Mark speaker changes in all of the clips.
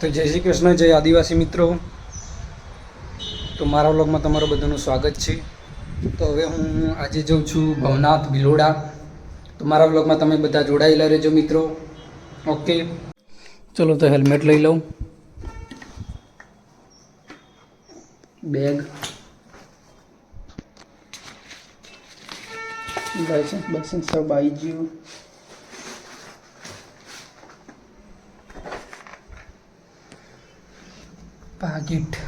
Speaker 1: તો જય શ્રી કૃષ્ણ, જય આદિવાસી મિત્રો. તો મારા વ્લોગમાં તમારું બધાનું સ્વાગત છે. તો હવે હું આજે જઉં છું ભવનાથ ભિલોડા. તો મારા વ્લોગમાં તમે બધા જોડાયેલા રહેજો મિત્રો. ઓકે? ચલો તો હેલ્મેટ લઈ લઉં. બેગ. લાઇસન્સ બાયસન્સ સબ આવી ગયું. પાકીટ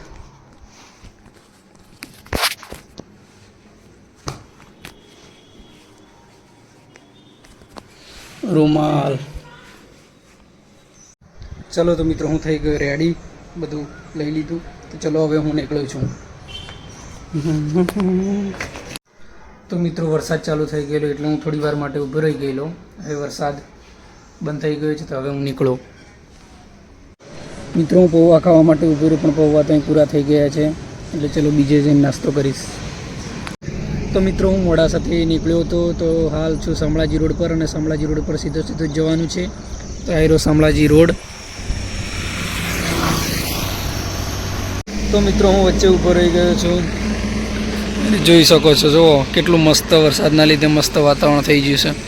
Speaker 1: રૂમાલ. ચલો તો મિત્રો, હું થઈ ગયો રેડી બધું લઈ લીધું. તો ચલો હવે હું નીકળું છું. તો મિત્રો, વરસાદ ચાલુ થઈ ગયેલો, એટલે હું થોડી વાર માટે ઊભો રહી ગયેલો. હવે વરસાદ બંધ થઈ ગયો છે, તો હવે હું નીકળું. મિત્રો, હું પૌવા ખાવા માટે ઊભો રહ્યો, પણ પૌવા તો પૂરા થઈ ગયા છે. એટલે ચલો બીજે જઈને નાસ્તો કરીશ. તો મિત્રો, હું મોડાસાથી નીકળ્યો હતો, તો હાલ છું શામળાજી રોડ પર, અને શામળાજી રોડ પર સીધો સીધો જવાનું છે. તો આયરો શામળાજી રોડ. તો મિત્રો, હું વચ્ચે ઊભો રહી ગયો છું. જોઈ શકો છો, જુઓ, કેટલું મસ્ત વરસાદના લીધે મસ્ત વાતાવરણ થઈ ગયું છે.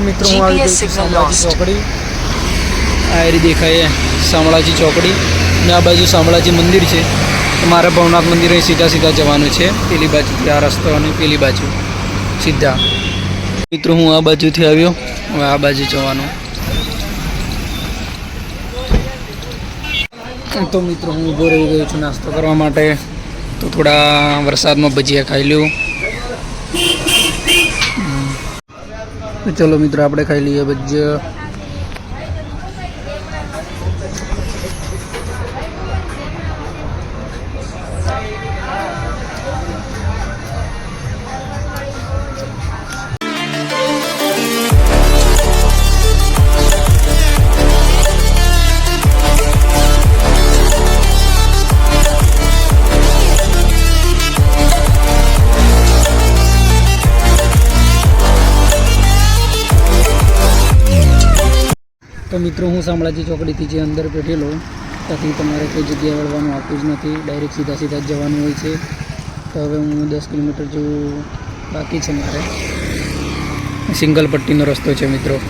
Speaker 1: તો મિત્રો હું આવી ગયો છું શામળાજી ચોકડી. આ એરી દેખાય શામળાજી ચોકડી. ને આ બાજુ શામળાજી મંદિર છે. મારે ભવનાથ મંદિરે સીધા સીધા જવાનું છે. પેલી બાજુથી આ રસ્તો અને પેલી બાજુ. સીધા. મિત્રો હું આ બાજુથી આવ્યો. હવે આ બાજુ જવાનું. તો મિત્રો હું ઊભો રહી ગયો છું નાસ્તો કરવા માટે. તો થોડા વરસાદમાં ભજીયા ખાઈ લ્યું. તો ચલો મિત્રો આપણે ખાઈ લઈએ ભજીયા. મિત્રો, હું શામળાજી ચોકડીથી જે અંદર બેઠેલો, ત્યાંથી તમારે કોઈ જગ્યાએ વળવાનું આવતું જ નથી. ડાયરેક્ટ સીધા સીધા જ જવાનું હોય છે. તો હવે હું દસ કિલોમીટર જેવું બાકી છે મારે. સિંગલ પટ્ટીનો રસ્તો છે, મિત્રો.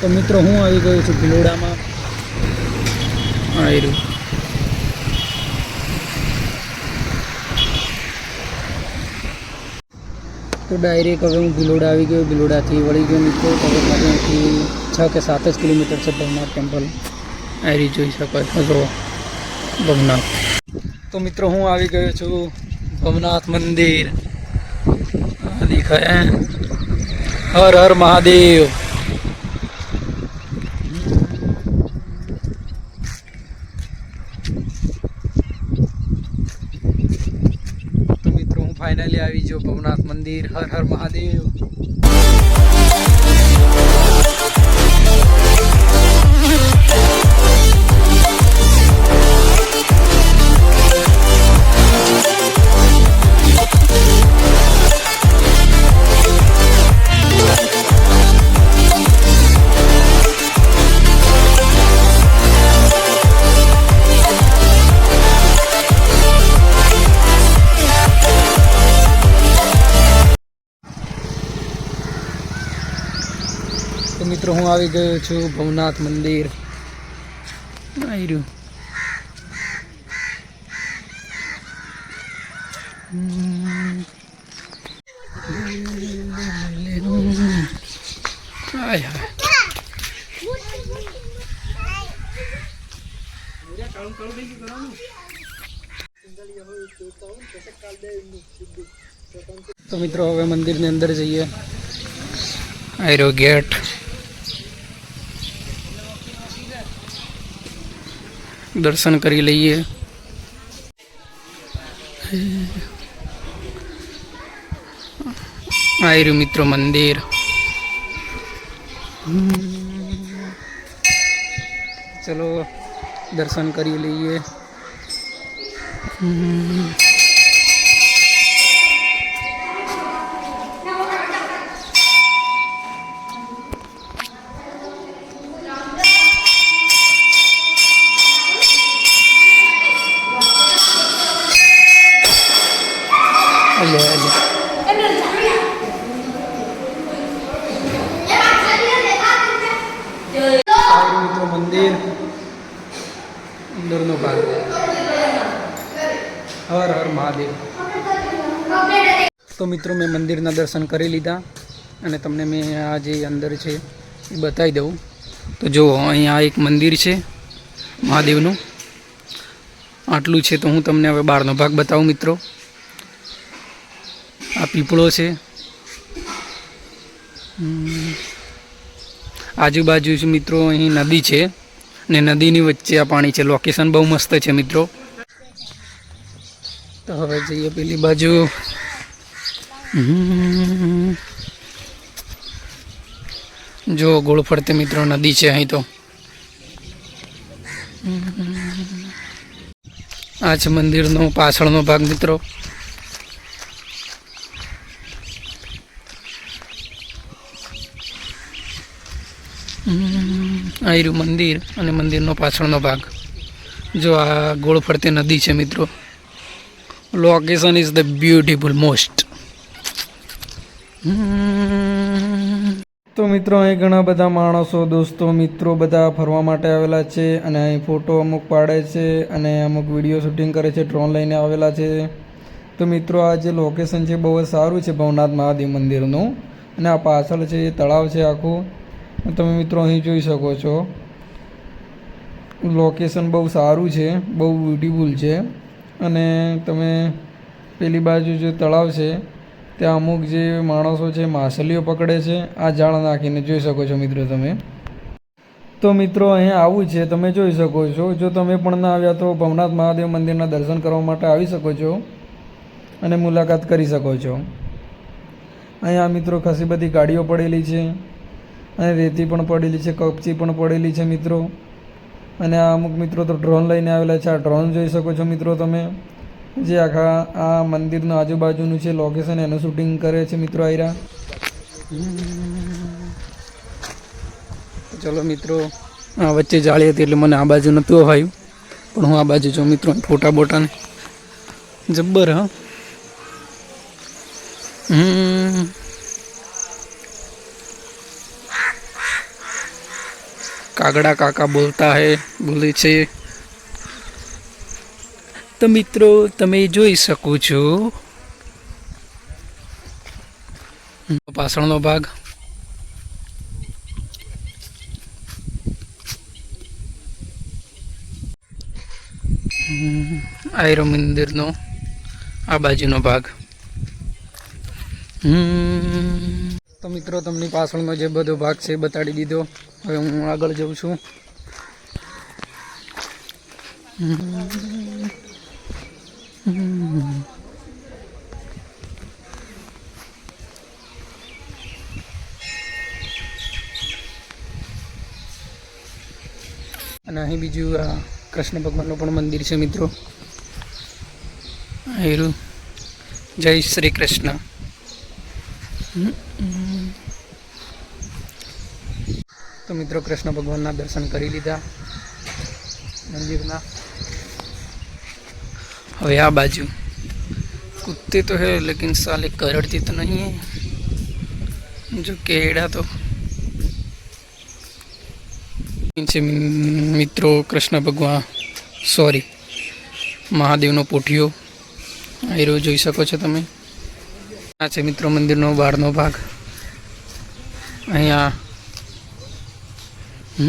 Speaker 1: તો મિત્રો, હું આવી ગયો છું ભિલોડામાં. આવી રહ્યું તો ડાયરેક્ટ હવે હું ભિલોડા આવી ગયો, ભિલોડાથી વળી ગયો મિત્રો હવે મારે અહીંથી છ કે સાત જ કિલોમીટર છે ભવનાથ ટેમ્પલ. આવી જોઈ શકો છો, જો ભવનાથ. તો મિત્રો હું આવી ગયો છું ભવનાથ મંદિર. દેખાય હર હર મહાદેવ તો મિત્રો હું ફાઇનલી આવી જો ભવનાથ મંદિર હર હર મહાદેવ. મિત્રો હું આવી ગયો છું ભવનાથ મંદિર. આવી રહ્યું હાય હાય તો મિત્રો હવે મંદિરની અંદર જઈએ. આયરો ગેટ. દર્શન કરી લઈએ આયરું મિત્રો મંદિર ચલો દર્શન કરી લઈએ આયરું મિત્રો, મંદિર. અંદરનો ભાગ. હર હર મહાદેવ. તો મિત્રો, મેં મંદિરના દર્શન કરી લીધા અને તમને મેં આ જે અંદર છે એ બતાવી દઉં. તો જુઓ અહીંયા એક મંદિર છે મહાદેવનું. આટલું છે તો હું તમને હવે બહારનો ભાગ બતાવું મિત્રો. આ પીપળો છે. આજુબાજુ મિત્રો અહીં નદી છે ને નદીની વચ્ચે આ પાણી છે. લોકેશન બહુ મસ્ત છે મિત્રો. તો હવે જઈએ પેલી બાજુ. જો ગોળ ફરતે મિત્રો નદી છે અહીં તો. આ છે મંદિરનો પાછળનો ભાગ મિત્રો. આયરું મંદિર અને મંદિરનો પાછળનો ભાગ. જો આ ગોળ ફરતે નદી છે મિત્રો. Location is the beautiful most તો મિત્રો, અહીં ઘણા બધા માણસો, દોસ્તો, મિત્રો બધા ફરવા માટે આવેલા છે અને અહીં ફોટો અમુક પાડે છે અને અમુક વીડિયો શૂટિંગ કરે છે, ડ્રોન લઈને આવેલા છે. તો મિત્રો, આ જે લોકેશન છે બહુ જ સારું છે ભવનાથ મહાદેવ મંદિરનું. અને આ પાછળ છે એ તળાવ છે આખું. તમે મિત્રો અહીં જોઈ શકો છો. લોકેશન બહુ સારું છે, બહુ બ્યુટીફુલ છે. અને તમે પેલી બાજુ જે તળાવ છે, ત્યાં અમુક જે માણસો છે, માછલીઓ પકડે છે, આ જાળ નાખીને જોઈ શકો છો મિત્રો તમે. તો મિત્રો અહીંયા આવું છે, તમે જોઈ શકો છો. જો તમે પણ ના આવ્યા તો ભવનાથ મહાદેવ મંદિરના દર્શન કરવા માટે આવી શકો છો અને મુલાકાત કરી શકો છો. અહીંયા મિત્રો ખાસી બધી ગાડીઓ પડેલી છે. અને રેતી પણ પડેલી છે, કપચી પણ પડેલી છે મિત્રો. અને આ અમુક મિત્રો તો ડ્રોન લઈને આવેલા છે. આ ડ્રોન જોઈ શકો છો મિત્રો તમે. જે આખા આ મંદિરનું આજુબાજુનું છે લોકેશન એનું શૂટિંગ કરે છે મિત્રો આયરા. ચલો મિત્રો, આ વચ્ચે જાળી હતી એટલે મને આ બાજુ નહોતું અવાયું. પણ હું આ બાજુ છું મિત્રો, ફોટા બોટાને. જબ્બર, હા. હમ. કાગડા કાકા બોલતા હે, બોલે છે. તો મિત્રો, તમે જોઈ શકો છો. પાછળનો ભાગ. આયરો મંદિરનો, આ બાજુનો ભાગ. હમ. તો મિત્રો, તમને પાછળનો જે બધો ભાગ છે બતાડી દીધો. હવે હું આગળ જઉં છું. અને અહીં બીજું આ કૃષ્ણ ભગવાનનું પણ મંદિર છે મિત્રો. આયરું. જય શ્રી કૃષ્ણ. તો મિત્રો કૃષ્ણ ભગવાનના દર્શન કરી લીધા મંદિરના. હવે આ બાજુ. કૂદતે તો હે, લેકિન સાલે કરડતી તો નહીં હે. જો કેડા તો. મિત્રો કૃષ્ણ ભગવાન, સોરી, મહાદેવનો પોઠિયો. આયરો જોઈ શકો છો તમે. આ છે મિત્રો મંદિરનો બહારનો ભાગ. અહીંયા તો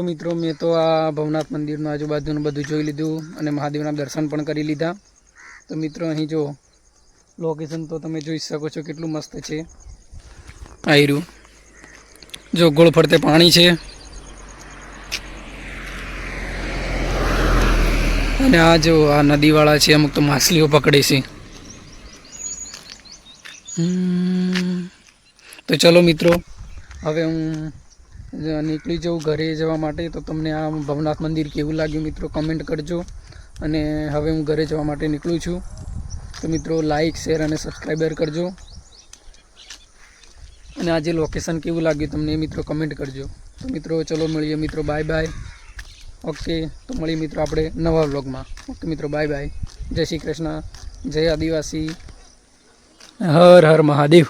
Speaker 1: મિત્રો, મેં તો આ ભવનાથ મંદિરનું આજુબાજુનું બધું જોઈ લીધું અને મહાદેવના દર્શન પણ કરી લીધા. તો મિત્રો, અહીં જો લોકેશન તો તમે જોઈ શકો છો કેટલું મસ્ત છે. આયરું. જો ગોળ ફરતે પાણી છે. અને આ જો આ નદીવાળા છે, અમુક તો માછલીઓ પકડે છે. તો ચલો મિત્રો હવે હું નીકળી જાઉં ઘરે જવા માટે, તો તમને આ ભવનાથ મંદિર કેવું લાગ્યું મિત્રો કમેન્ટ કરજો. અને હવે હું ઘરે જવા માટે નીકળું છું. તો મિત્રો લાઈક શેર અને સબસ્ક્રાઈબર કરજો. અને આજે લોકેશન કેવું લાગ્યું તમને એ મિત્રો કમેન્ટ કરજો. તો મિત્રો ચલો મળીએ મિત્રો બાય બાય ઓકે તો મળીએ મિત્રો આપણે નવા વ્લોગમાં ઓકે મિત્રો બાય બાય જય શ્રી કૃષ્ણ. જય આદિવાસી. હર હર મહાદેવ.